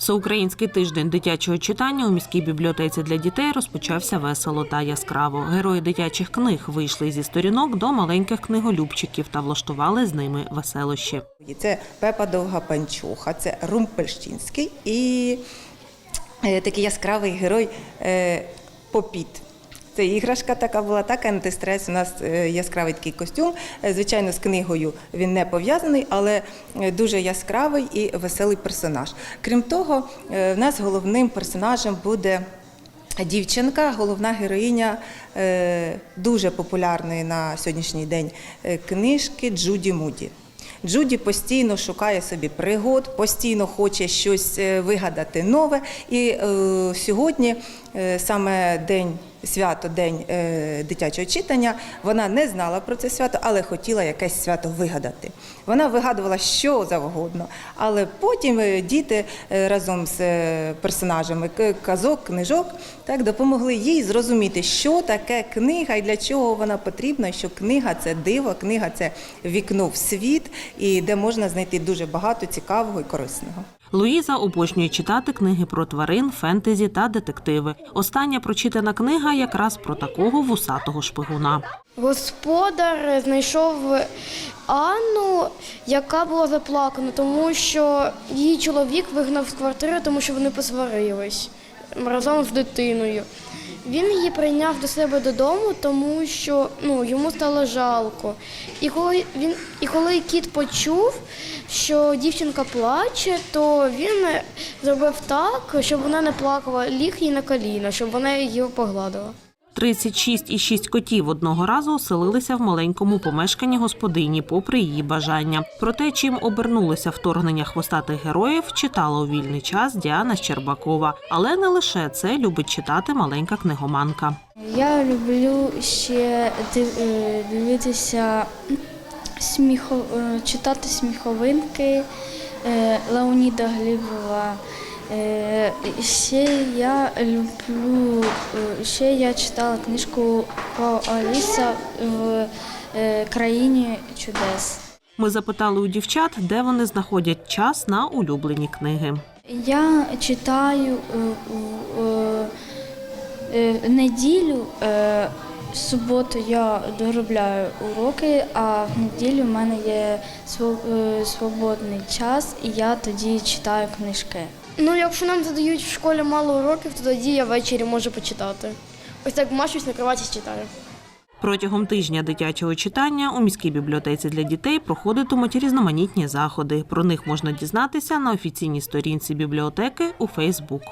Всеукраїнський тиждень дитячого читання у міській бібліотеці для дітей розпочався весело та яскраво. Герої дитячих книг вийшли зі сторінок до маленьких книголюбчиків та влаштували з ними веселощі. Це Пепа Довга Панчуха, це Румпельштінський і е, такий яскравий герой е, Попіт. Це іграшка така була, так антистрес. У нас е, яскравий такий костюм. Е, Звичайно, з книгою він не пов'язаний, але е, дуже яскравий і веселий персонаж. Крім того, в нас головним персонажем буде Дівчинка, головна героїня дуже популярної на сьогоднішній день книжки Джуді Муді. Джуді постійно шукає собі пригод, постійно хоче щось вигадати нове. І сьогодні, саме день свято, день е, дитячого читання, вона не знала про це свято, але хотіла якесь свято вигадати. Вона вигадувала що завгодно, але потім е, діти е, разом з персонажами казок, книжок так допомогли їй зрозуміти, що таке книга і для чого вона потрібна, що книга це диво, книга це вікно в світ, і де можна знайти дуже багато цікавого і корисного. Луїза обожнює читати книги про тварин, фентезі та детективи. Остання прочитана книга якраз про такого вусатого шпигуна. Господар знайшов Анну, яка була заплакана, тому що її чоловік вигнав з квартири, тому що вони посварились разом з дитиною. Він її прийняв до себе додому, тому що ну, йому стало жалко. І коли він і коли кіт почув, що дівчинка плаче, то він зробив так, щоб вона не плакала, ліг їй на коліна, щоб вона її погладила. 36 і 6 котів одного разу оселилися в маленькому помешканні господині, попри її бажання. Про те, чим обернулося вторгнення хвостатих героїв, читала у вільний час Діана Щербакова. Але не лише це любить читати маленька книгоманка. Я люблю ще е, дивитися сміхо, е, читати сміховинки е, Леоніда Глібова. Е, Ще я люблю, е, ще я читала книжку про Аліса в е, країні чудес. Ми запитали у дівчат, де вони знаходять час на улюблені книги. Я читаю неділю. В суботу я доробляю уроки, а в неділю в мене є свободний час, і я тоді читаю книжки. Ну, якщо нам задають в школі мало уроків, то тоді я ввечері можу почитати. Ось так мачусь на кроваті читаю. Протягом тижня дитячого читання у міській бібліотеці для дітей проходитимуть різноманітні заходи. Про них можна дізнатися на офіційній сторінці бібліотеки у Фейсбук.